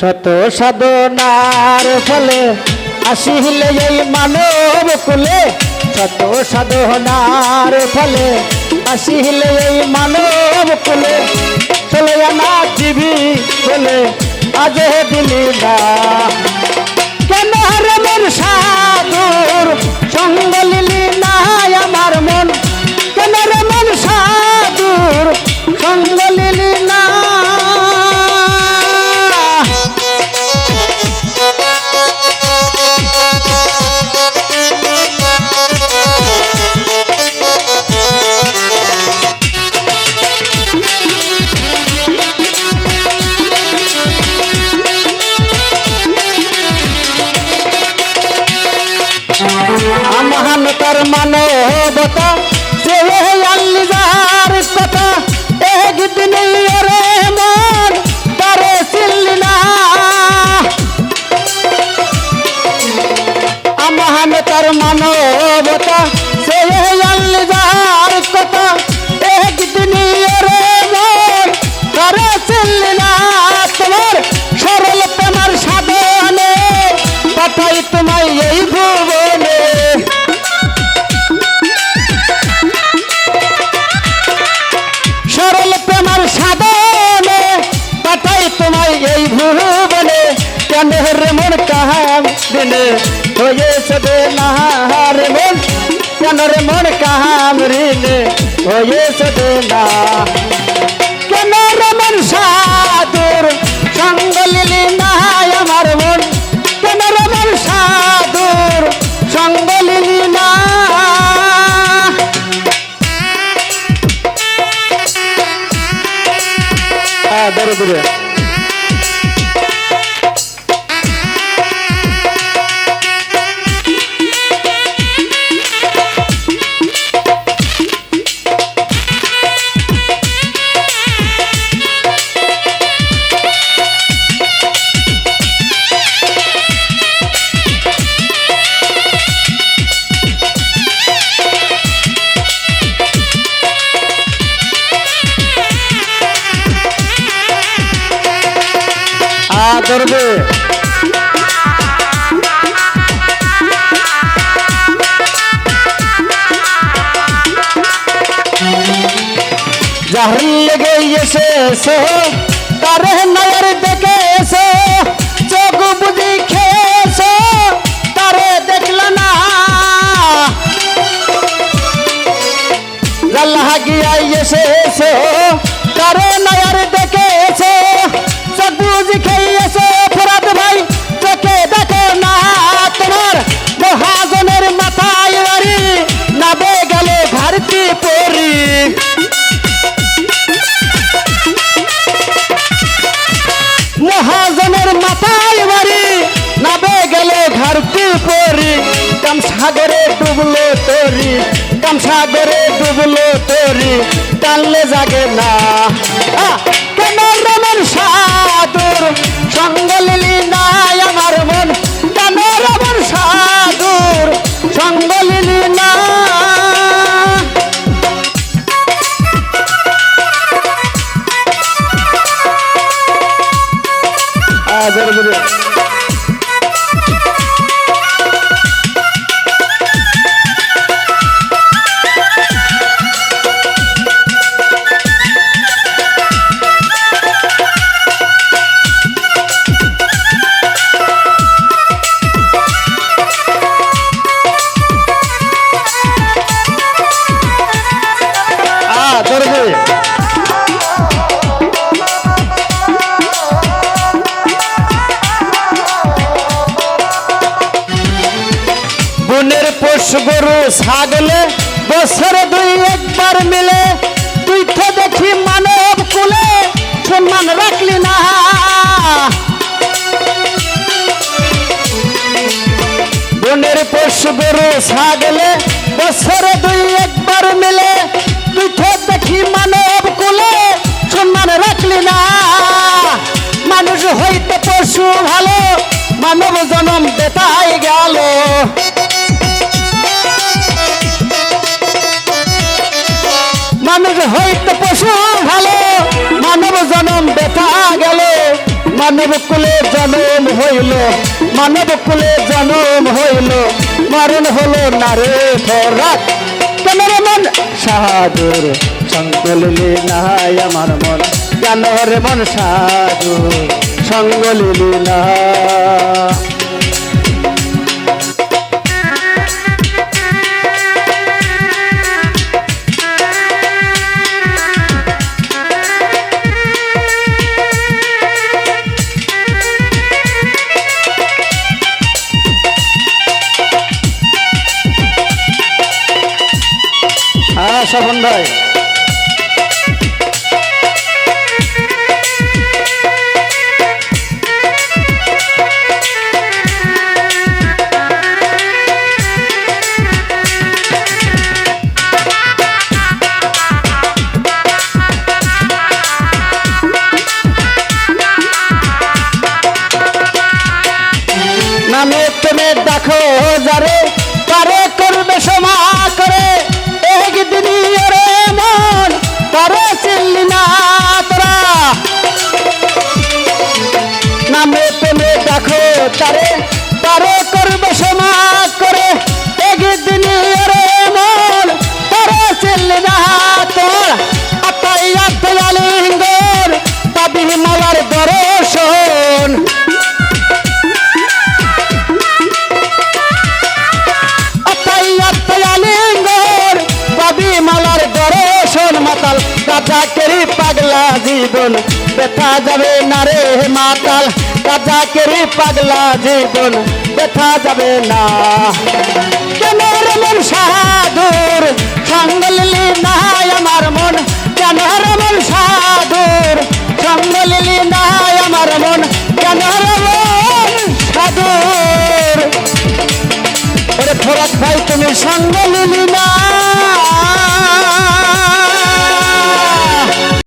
শত সাধনার ফলে আসিলে এই মানব কুলে। শত সাধনার ফলে আসিলে এই মানব কুলে। চলে আনা জীবী বলে আজ দিলি না। কেন রে মন সাধুর সঙ্গ হয়েছে দে না রে মন কেন রে মন কাহাম রিনে হয়েছে দে না কেন রে মন সাধুর সঙ্গ હા ગરબે जहर गई से से करे नज़र देखे से चोक बुझी खेसे करे देख लना। गल्ला गया ये से से करे মহাজনের মাথায় বাড়ি, নাবে গেলে ঘরটি পরি কাম সাগরে ডুবলো তোরি কাম সাগরে ডুবলো তোরি, টানলে জাগে না। কেন রমন সাধুর সঙ্গ লিলি নাই আমার মন? hazırız. বনের পোষ গরু ছাগলে বছরে দুই একবার মিলে তুই তো দেখি মানব কুলে, সম্মান রাখলি না। বনের পোষ গরু ছাগলে বছরে দুই একবার মিলে তুই তো দেখি মানব কুলে, সম্মান রাখলি না। মানুষ হইতে পশু ভালো, মানব জনম বেতাই গেল। মানুষ হইতে পশু ভালো, মানব জনম বেতা গেল। মানব কুলে জনম হইল, মানব কুলে জনম হইল। মরণ হলো না রে ফরাক কেন মন? সাধুর সঙ্গলিলি নাই আমার মন। কেন রে মন সাধু সঙ্গলিলি না হ্যাঁ ভাই। নামে তুমি দেখো যারে তারে করবে সমা করে। একদিন রে মন তারে চিনলি না তোর আতাই আত্মালিঙ্গর তাবি মালার দর্শন। আলিঙ্গর পাবি মালার দর্শন। মাতাল কাজা কেরি পাগলা জীবন, ব্যথা যাবে না মাতাল কাজা কেরি পাগলা জীবন দেখা যাবে না। কেন রমন মন সাধুর? সঙ্গলি নাই আমার মন। কেন রমন মন সাধুর? সঙ্গলি